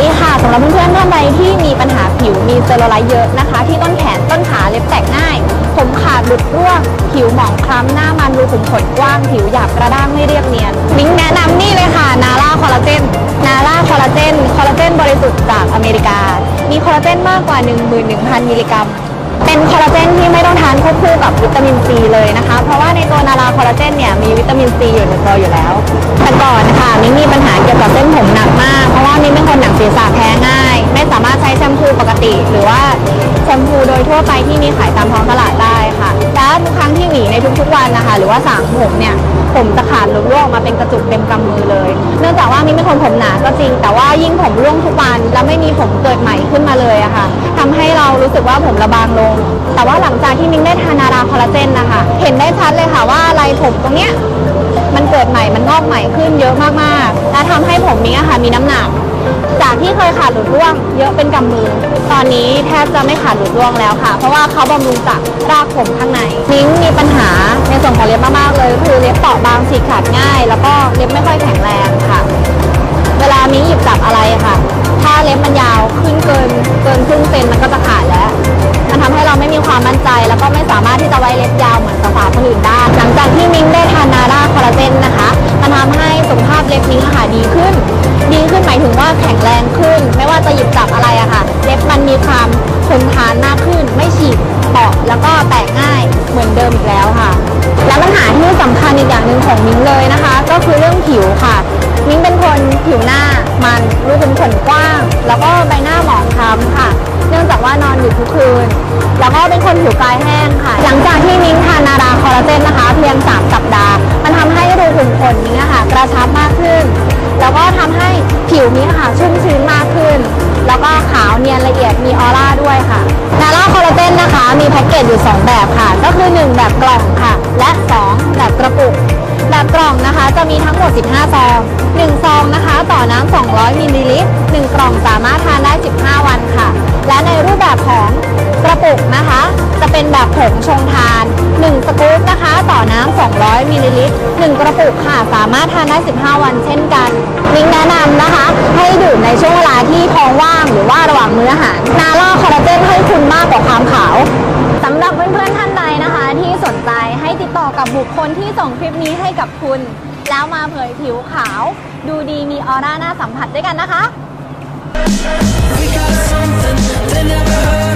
ดีค่ะสำหรับเพื่อนๆท่านใดที่มีปัญหาผิวมีเซลลูไลท์เยอะนะคะ ที่ต้นแขนต้นขาเล็บแตกง่าย ผมขาดหลุดร่วงผิวหมองคล้ำหน้ามันรูขุมขนกว้าง ผิวหยาบกระด้างไม่เรียบเนียนมิ้งแนะนำนี่เลยค่ะนาร่าคอลลาเจนนาร่าคอลลาเจนคอลลาเจนบริสุทธิ์จากอเมริกา มีคอลลาเจนมากกว่า 11,000 มิลลิกรัมเป็นคอลลาเจนที่ไม่ต้องทานควบคู่กับวิตามินซีเลยนะคะ เพราะว่าในตัวนาราคอลลาเจนเนี่ยมีวิตามินซีอยู่ในตัวอยู่แล้วแต่ก่อนค่ะมิ้งมีปัญหาเกี่ยวกับเส้นผมามท้องตลาดได้ค่ะและทุกครั้งที่หวีในทุกๆวันนะคะ หรือว่าสางผมเนี่ยผมจะขาดหลุดร่วงออกมาเป็นกระจุกเต็มกำมือเลย เนื่องจากว่ามิ้งเป็นคนผมหนาก็จริง แต่ว่ายิ่งผมร่วงทุกวันแล้วไม่มีผมเกิดใหม่ขึ้นมาเลยอะค่ะทำให้เรารู้สึกว่าผมระบางลง แต่ว่าหลังจากที่มิ้งได้ทานาราคอลลาเจนนะคะ เห็นได้ชัดเลยค่ะว่าลายผมตรงเนี้ยมันเกิดใหม่มันงอกใหม่ขึ้นเยอะมากๆ และทำให้ผมมิ้งอะค่ะมีน้ำหนัก จากที่เคยขาดหลุดร่วงเยอะเป็นกำมือ ตอนนี้แทบจะไม่ขาดหลุดร่วงแล้วค่ะ เพราะว่าเขาบำรุงจากรากผมข้างในมิ้งมีปัญหาในส่วนของเล็บมากๆเลย คือเล็บเปราะบางฉีกขาดง่าย แล้วก็เล็บไม่ค่อยแข็งแรงค่ะ เวลามิ้งหยิบจับอะไรค่ะ ถ้าเล็บมันยาวขึ้นเกินเกินครึ่งเซนมันก็จะขาดแล้ว มันทำให้เราไม่มีความมั่นใจ แล้วก็ไม่สามารถที่จะไว้เล็บยาวเหมือนสาวๆคนอื่นได้หลังจากที่มิ้งได้ทานนาร่าคอลลาเจ มีความทนทานมากขึ้น ไม่ฉีกเปราะแล้วก็แตกง่ายเหมือนเดิมอีกแล้วค่ะ และปัญหาที่สำคัญอีกอย่างหนึ่งของมิ้งเลยนะคะ ก็คือเรื่องผิวค่ะ มิ้งเป็นคนผิวหน้ามันรูขุมขนกว้าง แล้วก็ใบหน้าหมองคล้ำค่ะ เนื่องจากว่านอนอยู่ทุกคืน แล้วก็เป็นคนผิวกายแห้งค่ะ หลังจากที่มิ้งทานนาราคอลลาเจนนะคะ เพียง 3 สัปดาห์ มันทำให้รูขุมขนมิ้งอะค่ะกระชับมากขึ้น แล้วก็ทำให้ผิวมิ้งค่ะ มีแพ็กเกจอยู่ 2 แบบค่ะ ก็คือ 1 แบบกล่องค่ะ และ 2 แบบกระปุก แบบกล่องนะคะจะมีทั้งหมด 15 ซอง 1 ซองนะคะ ต่อน้ำ 200 มิลลิลิตร 1 กล่องสามารถทานได้ 15 วันค่ะ และในรูปแบบของกระปุกนะคะ จะเป็นแบบผงชงทาน 1 สกู๊ปนะคะ ต่อน้ำ 200 มิลลิลิตร 1 กระปุกค่ะ สามารถทานได้ 15 วันเช่นกัน มิ้งแนะนำนะคะให้ ดื่มในช่วงเวลาที่ท้องว่างหรือว่าระหว่างมื้ออาหาร นาล่าคอลลาเจนให้คุณมากกว่าความขาวสำหรับเพื่อนๆท่านใดนะคะ ที่สนใจให้ติดต่อกับบุคคลที่ส่งคลิปนี้ให้กับคุณ แล้วมาเผยผิวขาว ดูดีมีออร่าน่าสัมผัสด้วยกันนะคะ We got something they never heard